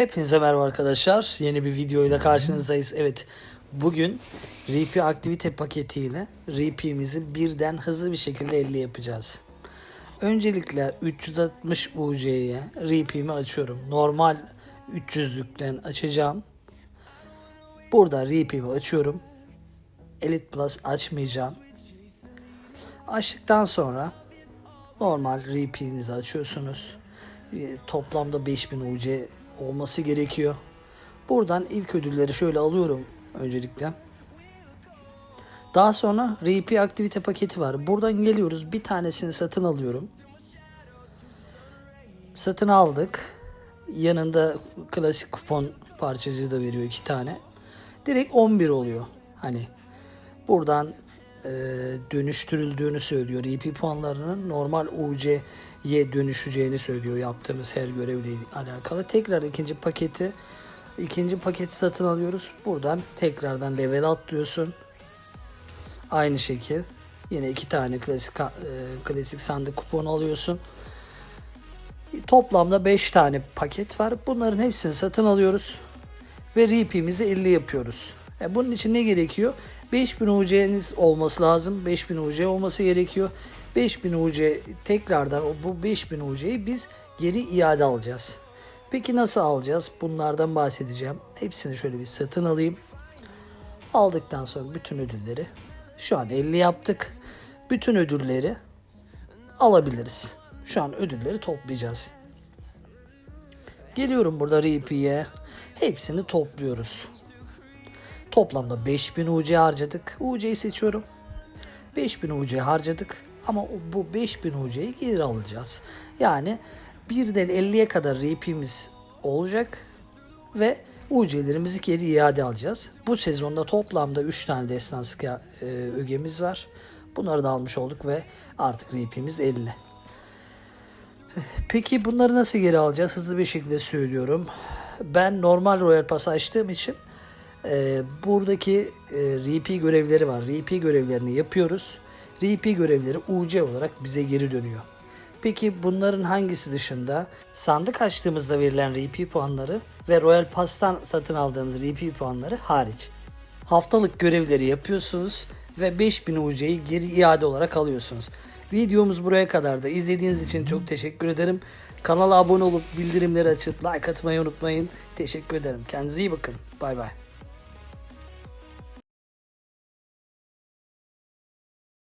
Hepinize merhaba arkadaşlar. Yeni bir videoyla karşınızdayız. Evet bugün RP aktivite paketiyle RP'mizi birden hızlı bir şekilde 50 yapacağız. Öncelikle 360 UC'ye RP'mi açıyorum. Normal 300'lükten açacağım. Burada RP'mi açıyorum. Elite Plus açmayacağım. Açtıktan sonra normal RP'nizi açıyorsunuz. E, Toplamda 5000 UC olması gerekiyor. Buradan ilk ödülleri şöyle alıyorum öncelikle. Daha sonra RP aktivite paketi var. Buradan geliyoruz. Bir tanesini satın alıyorum. Satın aldık. Yanında klasik kupon parçacığı da veriyor iki tane. Direkt 11 oluyor. Hani buradan e, dönüştürüldüğünü söylüyor. EP puanlarının normal UC'ye dönüşeceğini söylüyor yaptığımız her görevle alakalı. Tekrar ikinci paketi ikinci paketi satın alıyoruz. Buradan tekrardan level atlıyorsun. Aynı şekil yine iki tane klasik e, klasik sandık kuponu alıyorsun. Toplamda 5 tane paket var. Bunların hepsini satın alıyoruz ve RP'mizi 50 yapıyoruz. E bunun için ne gerekiyor? 5000 UC'niz olması lazım. 5000 UC olması gerekiyor. 5000 UC tekrardan bu 5000 UC'yi biz geri iade alacağız. Peki nasıl alacağız? Bunlardan bahsedeceğim. Hepsini şöyle bir satın alayım. Aldıktan sonra bütün ödülleri şu an 50 yaptık. Bütün ödülleri alabiliriz. Şu an ödülleri toplayacağız. Geliyorum burada RP'ye. Hepsini topluyoruz. Toplamda 5000 UC harcadık. UC'yi seçiyorum. 5000 UC harcadık. Ama bu 5000 UC'yi geri alacağız. Yani birden 50'ye kadar RP'miz olacak. Ve UC'lerimizi geri iade alacağız. Bu sezonda toplamda 3 tane destansı ya- e, ögemiz var. Bunları da almış olduk ve artık RP'miz 50. Peki bunları nasıl geri alacağız? Hızlı bir şekilde söylüyorum. Ben normal Royal Pass açtığım için e, buradaki e, RP görevleri var. RP görevlerini yapıyoruz. RP görevleri UC olarak bize geri dönüyor. Peki bunların hangisi dışında? Sandık açtığımızda verilen RP puanları ve Royal Pass'tan satın aldığımız RP puanları hariç. Haftalık görevleri yapıyorsunuz ve 5000 UC'yi geri iade olarak alıyorsunuz. Videomuz buraya kadar da izlediğiniz için çok teşekkür ederim. Kanala abone olup bildirimleri açıp like atmayı unutmayın. Teşekkür ederim. Kendinize iyi bakın. Bay bay.